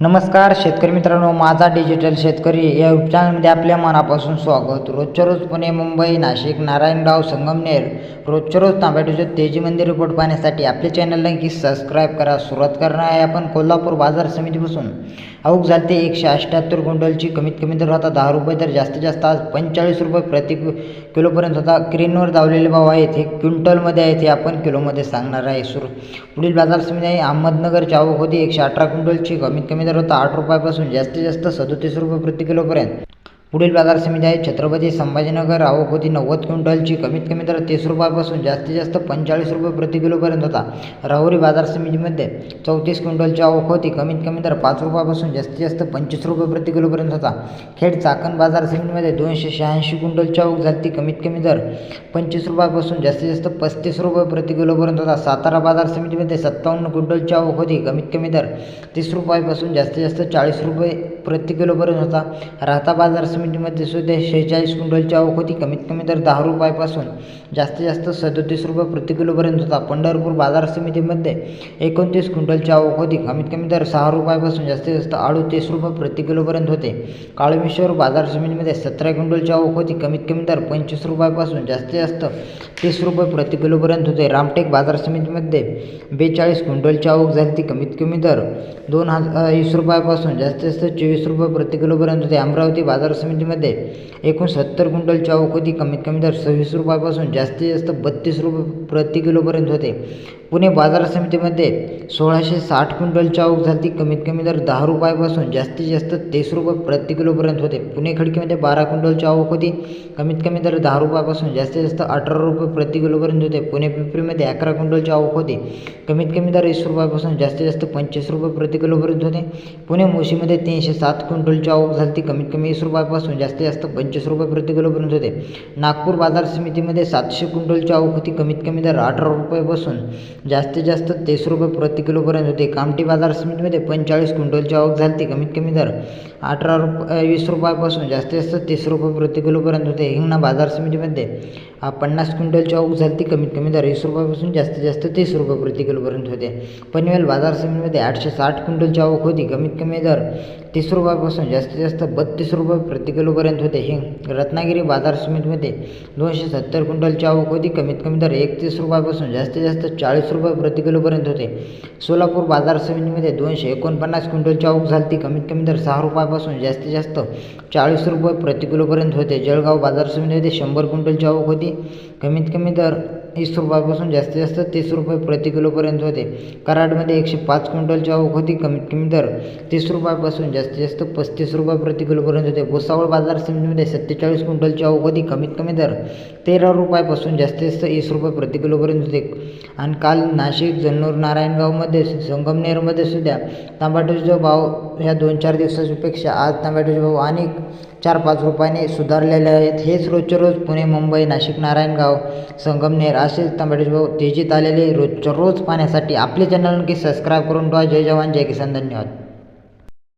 नमस्कार शेतकरी मित्रांनो माझा डिजिटल शेतकरी या यूट्यूब चॅनलमध्ये आपल्या मनापासून स्वागत. रोजच्या रोज पुणे मुंबई नाशिक नारायणगाव संगमनेर रोजच्या रोज तांबेटूचे तेजी मंदिर रिपोर्ट पाहण्यासाठी आपल्या चॅनलला नक्की सबस्क्राईब करा. सुरुवात करणार आहे आपण कोल्हापूर बाजार समितीपासून. अवघ झाले ते एकशे अठ्ठ्याहत्तर क्विंटलची कमीत कमी दर होता दहा रुपये तर जास्तीत जास्त आज पंचेचाळीस रुपये प्रति किलोपर्यंत होता. क्रेनवर धावलेले भाव आहेत हे क्विंटलमध्ये आहेत हे आपण किलोमध्ये सांगणार आहे. सुरू पुढील बाजार समिती आहे. अहमदनगरची आवक होती एकशे अठरा क्विंटलची कमीत कमी दर होता आठ रुपयापासून जास्तीत जास्त सदोतीस रुपये प्रति किलोपर्यंत. पुढील बाजार समिती आहे. छत्रपती संभाजीनगर आवक होती नव्वद क्विंटलची कमीत कमी दर तीस रुपयापासून जास्तीत जास्त पंचेचाळीस रुपये प्रति किलोपर्यंत होता. राहुरी बाजार समितीमध्ये चौतीस क्विंटलची आवक होती कमीत कमी दर पाच रुपयापासून जास्तीत जास्त पंचवीस रुपये प्रति किलोपर्यंत होता. खेड चाकण बाजार समितीमध्ये दोनशे शहाऐंशी क्विंटलची आवक झाली ती कमीत कमी दर पंचवीस रुपयापासून जास्तीत जास्त पस्तीस रुपये प्रति किलोपर्यंत होता. सातारा बाजार समितीमध्ये सत्तावन्न क्विंटलची आवक होती कमीत कमी दर तीस रुपयापासून जास्तीत जास्त चाळीस रुपये प्रति किलोपर्यंत होता. राहता बाजार मिनिटमध्ये सुद्धा शेहेचाळीस क्विंटलची आवक होती. कमीत कमी दर दहा रुपयापासून जास्तीत जास्त सदोतीस रुपये प्रति किलोपर्यंत होता. पंढरपूर बाजार समितीमध्ये एकोणतीस क्विंटलची आवक होती. कमीत कमी दर सहा रुपयापासून जास्तीत जास्त अडतीस रुपये प्रति किलोपर्यंत होते. काळमेश्वर बाजार समितीमध्ये सतरा क्विंटलची आवक होती. कमीत कमी दर पंचवीस रुपयापासून जास्तीत जास्त तीस रुपये प्रति किलोपर्यंत होते. रामटेक बाजार समितीमध्ये बेचाळीस क्विंटलची आवक झाली ती कमीत कमी दर दोन हजार वीस रुपयापासून जास्तीत जास्त चोवीस रुपये प्रति किलोपर्यंत होते. अमरावती बाजार समितीमध्ये एकूण सत्तर क्विंटल आवक होती कमीत कमी दर सव्वीस रुपयापासून जास्तीत जास्त बत्तीस रुपये प्रति किलोपर्यंत होते. पुणे बाजार समितीमध्ये सोळाशे साठ क्विंटल चावक झाली कमीत कमी दर दहा रुपयापासून जास्तीत जास्त तीस रुपये प्रति किलोपर्यंत होते. पुणे खडकीमध्ये बारा क्विंटल आवक होती कमीत कमी दर दहा रुपयापासून जास्तीत जास्त अठरा रुपये प्रति किलोपर्यंत होते. पुणे पिंपरीमध्ये अकरा क्विंटलची चावक होती कमीत कमी दर वीस रुपयापासून जास्तीत जास्त पंचवीस रुपये प्रति किलोपर्यंत होते. पुणे मोशीमध्ये तीनशे सात क्विंटल चावक झाली कमीत कमी वीस रुपयापासून जास्तीत जास्त पंचवीस रुपये प्रति किलोपर्यंत होते. नागपूर बाजार समितीमध्ये सातशे क्विंटलची आवक होती. कमीत कमी दर अठरा रुपयापासून जास्तीत जास्त तीस रुपये प्रति किलोपर्यंत होते. कामठी बाजार समितीमध्ये पंचेचाळीस क्विंटलची आवक झाली. ती कमीत कमी दर अठरा रुप वीस रुपयापासून जास्तीत जास्त तीस रुपये प्रति किलोपर्यंत होते. हिंगणा बाजार समितीमध्ये हा पन्नास क्विंटलच्या आवक झाली कमीत कमी दर वीस रुपयापासून जास्तीत जास्त तीस रुपये प्रति किलोपर्यंत होते. पनवेल बाजार समितीमध्ये आठशे साठ क्विंटलची आवक होती. कमीत कमी दर तीस रुपयापासून जास्तीत जास्त बत्तीस रुपये प्रति किलोपर्यंत होते. हे रत्नागिरी बाजार समितीमध्ये दोनशे सत्तर क्विंटलची आवक होती. कमीत कमी दर एकतीस रुपयापासून जास्तीत जास्त चाळीस रुपये प्रति किलोपर्यंत होते. सोलापूर बाजार समितीमध्ये दोनशे एकोणपन्नास क्विंटलची आवक झाली कमीत कमी दर सहा रुपयापासून जास्तीत जास्त चाळीस रुपये प्रति किलोपर्यंत होते. जळगाव बाजार समितीमध्ये शंभर क्विंटलची आवक होती. कमीत कमी दर वीस रुपयापासून जास्तीत जास्त तीस रुपये प्रति किलोपर्यंत होते. कराडमध्ये एकशे पाच क्विंटलची आवक होती. कमीत कमी दर तीस रुपयापासून जास्तीत जास्त पस्तीस रुपये प्रति किलोपर्यंत होते. भुसावळ बाजार समितीमध्ये सत्तेचाळीस क्विंटलची आवक होती. कमीत कमी दर तेरा रुपयापासून जास्तीत जास्त वीस रुपये प्रति किलोपर्यंत होते. आणि काल नाशिक जन्नूर नारायणगावमध्ये संगमनेरमध्ये सुद्धा टमाटोचे भाव ह्या दोन चार दिवसापेक्षा आज टमाटोचे भाव आणि चार पाच रुपयाने सुधारलेले आहेत हेच रोजच्या रोज पुणे मुंबई नाशिक नारायणगाव संगमनेर असेच टमाटोचे भाऊ तेजीत आलेले रोजच्या रोज पाहण्यासाठी आपले चॅनल नक्की सबस्क्राईब करून ठेवा. जय जवान जय किसान धन्यवाद.